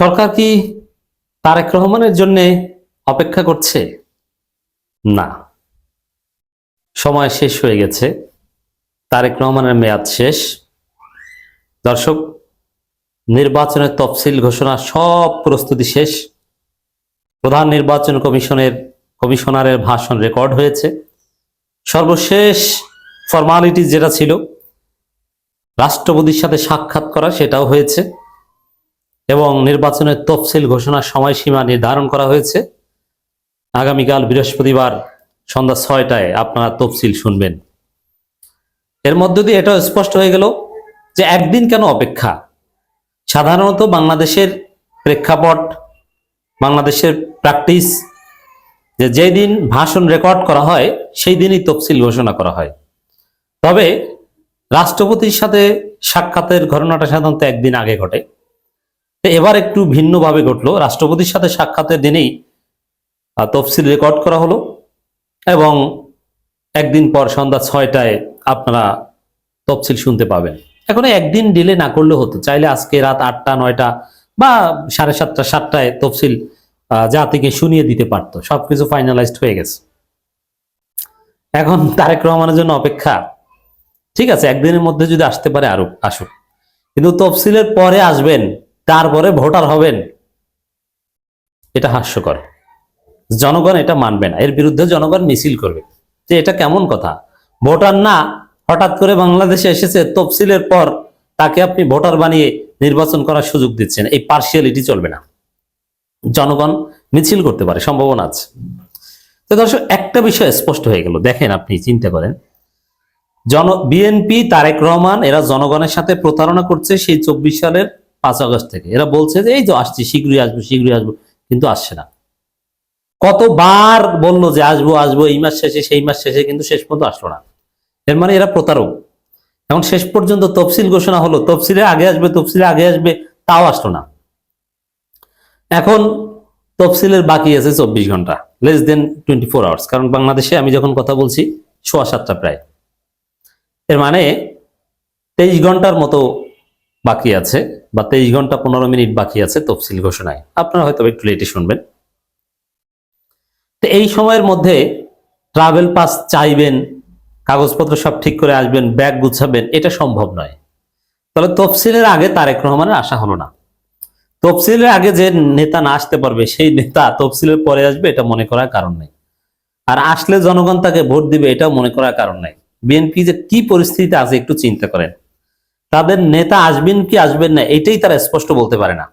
সরকার কি তারেক রহমানের জন্য অপেক্ষা করছে? না। সময় শেষ হয়ে গেছে। তারেক রহমানের মেয়াদ শেষ। দর্শক, নির্বাচনের তফসিল ঘোষণা সব প্রস্তুতি শেষ। প্রধান নির্বাচন কমিশনের, কমিশনারের ভাষণ রেকর্ড হয়েছে। সর্বশেষ ফর্মালিটি যেটা ছিল, রাষ্ট্রপতির সাথে সাক্ষাৎ করা সেটাও হয়েছে। এবং নির্বাচনের তফসিল ঘোষণার সময়সীমা নির্ধারণ করা হয়েছে। আগামীকাল বৃহস্পতিবার সন্ধ্যা ছয়টায় আপনারা তফসিল শুনবেন। এর মধ্য দিয়ে এটাও স্পষ্ট হয়ে গেল যে একদিন কেন অপেক্ষা? সাধারণত বাংলাদেশের প্রেক্ষাপট, বাংলাদেশের প্র্যাকটিস, যে যেই দিন ভাষণ রেকর্ড করা হয়, সেই দিনই তফসিল ঘোষণা করা হয়। তবে রাষ্ট্রপতির সাথে সাক্ষাতের ঘটনাটা সাধারণত একদিন আগে ঘটে। এবার একটু ভিন্নভাবে ঘটলো। রাষ্ট্রপতির সাথে সাক্ষাতের দিনেই তফসিল রেকর্ড করা হলো এবং একদিন পর সন্ধ্যা ছয়টায় আপনারা তফসিল শুনতে পাবেন। এখন একদিন ডিলে না করলে হতো। চাইলে আজকে রাত আটটা, নয়টা বা সাড়ে সাতটা, সাতটায় তফসিল জাতিকে শুনিয়ে দিতে পারতো। সবকিছু ফাইনালাইজড হয়ে গেছে। এখন তারেক রহমানের জন্য অপেক্ষা। ঠিক আছে, একদিনের মধ্যে যদি আসতে পারে আরও, আসুক। কিন্তু তফসিলের পরে আসবেন তারপরে ভোটার হবেন। এটা হাস্যকর। জনগণ এটা মানবে না। এর বিরুদ্ধে জনগণ মিছিল করবে। যে এটা কেমন কথা? ভোটার না হঠাৎ করে বাংলাদেশে এসেছে, তফসিলের পর তাকে আপনি ভোটার বানিয়ে নির্বাচন করার সুযোগ দিচ্ছেন। এই পার্সিয়ালিটি চলবে না। জনগণ মিছিল করতে পারে, সম্ভাবনা আছে। তো দর্শক, একটা বিষয় স্পষ্ট হয়ে গেল। দেখেন আপনি, চিন্তা করেন। জন, বিএনপি, তারেক রহমান, এরা জনগণের সাথে প্রতারণা করছে সেই চব্বিশ সালের পাঁচ আগস্ট থেকে। এরা বলছে যে, এই তো আসছি, শীঘ্রই আসব শীঘ্রই আসব। কিন্তু আসছে না। কতবার বলল যে, আসব আসব। এই মাস শেষে, সেই মাস শেষে কিন্তু শেষ পর্যন্ত আসলো না। এর মানে এরা প্রতারক। এখন শেষ পর্যন্ত তফসিল ঘোষণা হলো, তফসিলে আগে আসবে, তফসিলে আগে আসবে, তাও আসলো না। এখন তফসিলের বাকি আছে চব্বিশ ঘণ্টা less than twenty four hours কারণ বাংলাদেশে আমি যখন কথা বলছি, সোয়া সাতটা প্রায়। এর মানে তেইশ ঘণ্টার মতো বাকি আছে বা তেইশ ঘণ্টা পনেরো মিনিট বাকি আছে তফসিল ঘোষণায়। আপনারা হয়তো একটু লেটে শুনবেন। তো এই সময়ের মধ্যে ট্রাভেল পাস চাইবেন, কাগজপত্র সব ঠিক করে আসবেন, ব্যাগ গুছাবেন, এটা সম্ভব নয়। তাহলে তফসিলের আগে তারেক রহমানের আশা হলো না। তফসিলের আগে যে নেতা না আসতে পারবে, সেই নেতা তফসিলের পরে আসবে, এটা মনে করার কারণ নেই। আর আসলে জনগণ তাকে ভোট দিবে, এটাও মনে করার কারণ নাই। বিএনপি যে কি পরিস্থিতিতে আছে একটু চিন্তা করেন। তাদের নেতা আসবেন কি আসবেন না, এটাই তারা স্পষ্ট বলতে পারে না।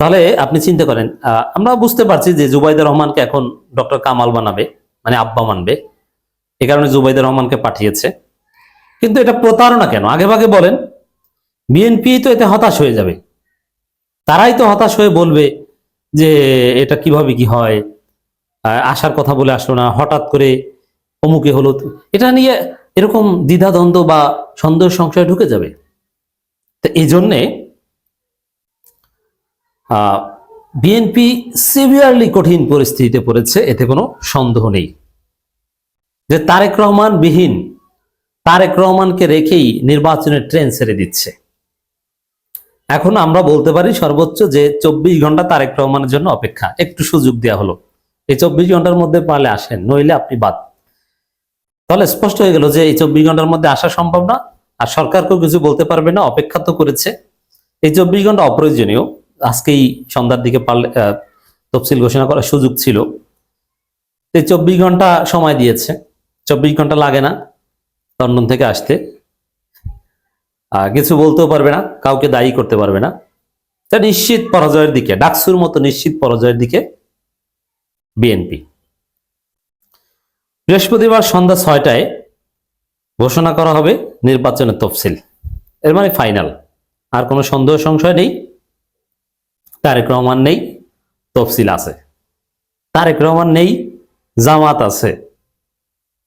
তাহলে আপনি চিন্তা করেন আমরা বুঝতে পারছি যে জুবাইদুর রহমানকে এখন ডক্টর কামাল বানাবে মানে আব্বা মানবে। এ কারণে জুবাইদুর রহমানকে পাঠিয়েছে। কিন্তু এটা প্রতারণা কেন? আগে ভাগে বলেন বিএনপি তো এতে হতাশ হয়ে যাবে। তারাই তো হতাশ হয়ে বলবে যে এটা কীভাবে কি হয় আসার কথা বলে আসলো না, হঠাৎ করে অমুকে হলো। এটা নিয়ে এরকম দ্বিধাদ্বন্দ্ব বা সন্দেহ সংশয় ঢুকে যাবে। তো এই জন্যে বিএনপি সিভিয়ারলি কঠিন পরিস্থিতিতে পড়েছে, এতে কোনো সন্দেহ নেই। যে তারেক রহমান বিহীন, তারেক রহমানকে রেখেই নির্বাচনের ট্রেন ছেড়ে দিচ্ছে। এখন আমরা বলতে পারি সর্বোচ্চ যে চব্বিশ ঘণ্টা তারেক রহমানের জন্য অপেক্ষা। একটু সুযোগ দেওয়া হলো। এই চব্বিশ ঘণ্টার মধ্যে পারলে আসেন, নইলে আপনি বাদ। তাহলে স্পষ্ট হয়ে গেল যে এই চব্বিশ ঘণ্টার মধ্যে আসা সম্ভব না আর সরকারকেও কিছু বলতে পারবে না অপেক্ষা তো করেছে। এই চব্বিশ ঘণ্টা অপ্রয়োজনীয়। আজকেই সন্ধ্যার দিকে পারলে তফসিল ঘোষণা করার সুযোগ ছিল। এই চব্বিশ ঘণ্টা সময় দিয়েছে। চব্বিশ ঘণ্টা লাগে না লন্ডন থেকে আসতে। আহ, কিছু বলতেও পারবে না কাউকে দায়ী করতে পারবে না। তা নিশ্চিত পরাজয়ের দিকে ডাকসুর মতো নিশ্চিত পরাজয়ের দিকে বিএনপি। বৃহস্পতিবার সন্ধ্যা ছয়টায় ঘোষণা করা হবে নির্বাচনের তফসিল। এর মানে ফাইনাল। আর কোনো সন্দেহ সংশয় নেই। তারেক রহমান নেই, তফসিল আছে। তারেক রহমান নেই, জামাত আছে।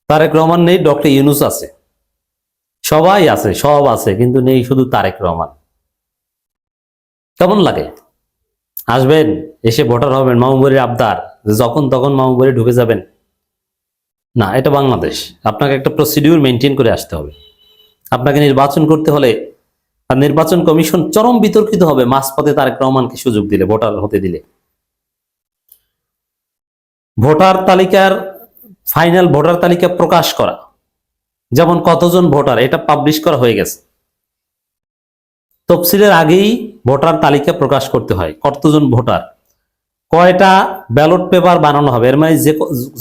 তারেক রহমান নেই, ডক্টর ইউনুস আছে। সবাই আছে, সব আছে, কিন্তু নেই শুধু তারেক রহমান। কেমন লাগে? আসবেন, এসে ভোটার হবেন মামুবাড়ির আবদার যখন তখন মামুবাড়ি ঢুকে যাবেন। না, এটা বাংলাদেশ। আপনাকে একটা প্রসিডিউর মেনটেন করে আসতে হবে। আপনাকে নির্বাচন করতে হলে আর নির্বাচন কমিশন চরম বিতর্কিত হবে মাঝপথে তারেক রহমানকে সুযোগ দিলে, ভোটার হতে দিলে। ভোটার তালিকার ফাইনাল ভোটার তালিকা প্রকাশ করা। যেমন কতজন ভোটার, এটা পাবলিশ করা হয়ে গেছে। তফসিলের আগেই ভোটার তালিকা প্রকাশ করতে হয়, কতজন ভোটার। কয়টা ব্যালট পেপার বানানো হবে? এর মানে যে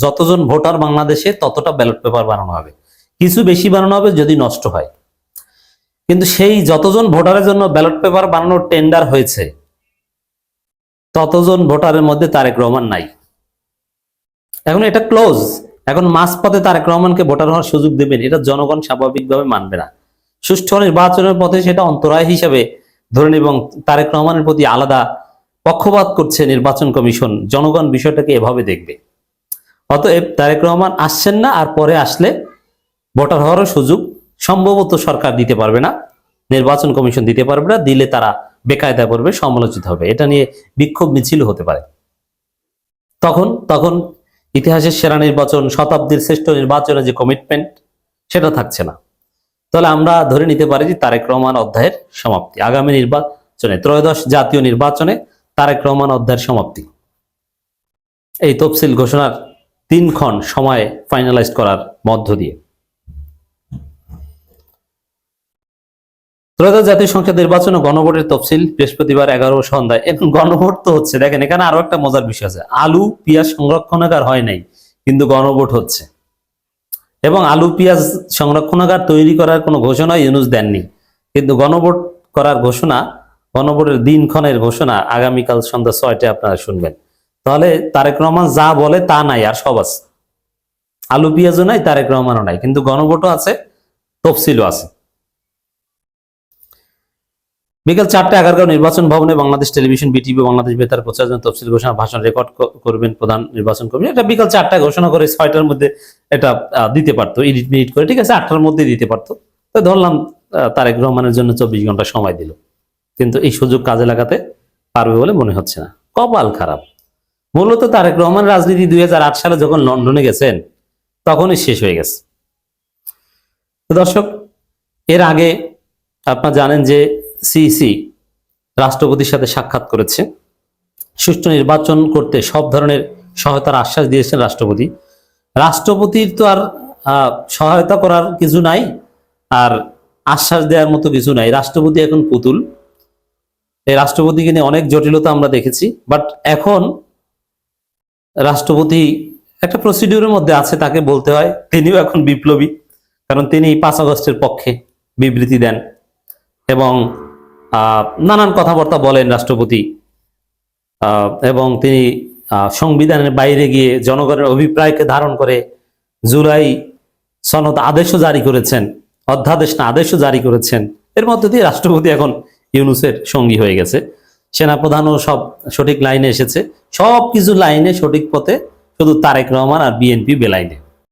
যতজন ভোটার বাংলাদেশে, ততটা ব্যালট পেপার বানানো হবে। কিছু বেশি বানানো হবে যদি নষ্ট হয়। কিন্তু সেই যতজন ভোটারের জন্য ব্যালট পেপার বানানোর টেন্ডার হয়েছে, ততজন ভোটারের মধ্যে তারেক রহমান নাই। এখন এটা ক্লোজ। এখন মাঝপথে তারেক রহমানকে ভোটার হওয়ার সুযোগ দেবেন, এটা জনগণ স্বাভাবিকভাবে মানবে না। সুষ্ঠু নির্বাচনের পথে সেটা অন্তরায় হিসাবে ধরেন এবং তারেক রহমানের প্রতি আলাদা পক্ষপাত করছে নির্বাচন কমিশন, জনগণ বিষয়টাকে এভাবে দেখবে। অতএব তারেক রহমান আসছেন না আর পরে আসলে ভোটার হওয়ারও সুযোগ সম্ভবত সরকার দিতে পারবে না, নির্বাচন কমিশন দিতে পারবে না, দিলে তারা বেকায়দা করবে, সমালোচিত হবে। এটা নিয়ে বিক্ষোভ মিছিল হতে পারে। তখন তখন ইতিহাসের সেরা নির্বাচন, শতাব্দীর শ্রেষ্ঠ নির্বাচনের যে কমিটমেন্ট সেটা থাকছে না। তাহলে আমরা ধরে নিতে পারি যে তারেক রহমান অধ্যায়ের সমাপ্তি। আগামী নির্বাচনে, ত্রয়োদশ জাতীয় নির্বাচনে তারেক রহমান অধ্যায়ের সমাপ্তি। এই তফসিল ঘোষণার তিন ক্ষণ সময় ফাইনালাইজ করার মধ্য দিয়ে। ত্রয়োদশ জাতীয় সংসদ নির্বাচন ও গণভোটের তফসিল বৃহস্পতিবার এগারো সন্ধ্যায়। এখন গণভোট তো হচ্ছে, দেখেন, এখানে আরও একটা মজার বিষয় আছে। আলু, পেঁয়াজ সংরক্ষণাগার হয় নাই, কিন্তু গণভোট হচ্ছে। এবং আলু, পেঁয়াজ সংরক্ষণাগার তৈরি করার কোনো ঘোষণা ইউনুস দেননি, কিন্তু গণভোট করার ঘোষণা গণভোটের দিনক্ষণের ঘোষণা আগামীকাল সন্ধ্যা ছয়টায় আপনারা শুনবেন। তাহলে তারেক রহমান যা বলে তা নাই, আর সব আছে। আলু পেঁয়াজও নাই, তারেক রহমানও নাই, কিন্তু গণভোটও আছে, তফসিলও আছে। বিকেল চারটে এগারো নির্বাচন ভবনে বাংলাদেশ টেলিভিশন, বিটিভি, বাংলাদেশ বেতার প্রচার জন্য তফসিল ঘোষণা ভাষণ রেকর্ড করবেন প্রধান নির্বাচন কর্মী। এটা বিকাল চারটায় ঘোষণা করে ছয়টার মধ্যে এটা দিতে পারতো এডিট মিনিট করে, ঠিক আছে, আটটার মধ্যে দিতে পারতো। তো ধরলাম তারেক রহমানের জন্য চব্বিশ ঘণ্টা সময় দিল। কিন্তু এই সুযোগ কাজে লাগাতে পারবে বলে মনে হচ্ছে না। কপাল খারাপ। মূলত তারেক রহমান রাজনীতি দুই সালে যখন লন্ডনে গেছেন, তখনই শেষ হয়ে গেছে। দর্শক, এর আগে আপনারা জানেন যে সিইসি রাষ্ট্রপতির সাথে সাক্ষাৎ করেছে। সুষ্ঠু নির্বাচন করতে সব ধরনের সহায়তার আশ্বাস দিয়েছেন রাষ্ট্রপতি। রাষ্ট্রপতির তো আর সহায়তা করার কিছু নাই, আর আশ্বাস দেওয়ার মতো কিছু নাই। রাষ্ট্রপতি এখন পুতুল। এই রাষ্ট্রপতিকে নিয়ে অনেক জটিলতা আমরা দেখেছি বাট এখন রাষ্ট্রপতি একটা প্রসিডিউরের মধ্যে আছে, তাকে বলতে হয়, তিনিও এখন বিপ্লবী, কারণ তিনি পাঁচ আগস্টের পক্ষে বিবৃতি দেন এবং নানান কথাবার্তা বলেন রাষ্ট্রপতি এবং তিনি সংবিধানের বাইরে গিয়ে জনগণের অভিপ্রায়কে ধারণ করে জুলাই সনদ আদেশও জারি করেছেন, অধ্যাদেশ না, আদেশও জারি করেছেন, এর মধ্যে দিয়ে রাষ্ট্রপতি এখন ইউনুসের সঙ্গী হয়ে গেছে। সেনাপ্রধানও সব সঠিক লাইনে এসেছে। সব কিছু লাইনে সঠিক পথে শুধু তারেক রহমান আর বিএনপি বেলাইনে।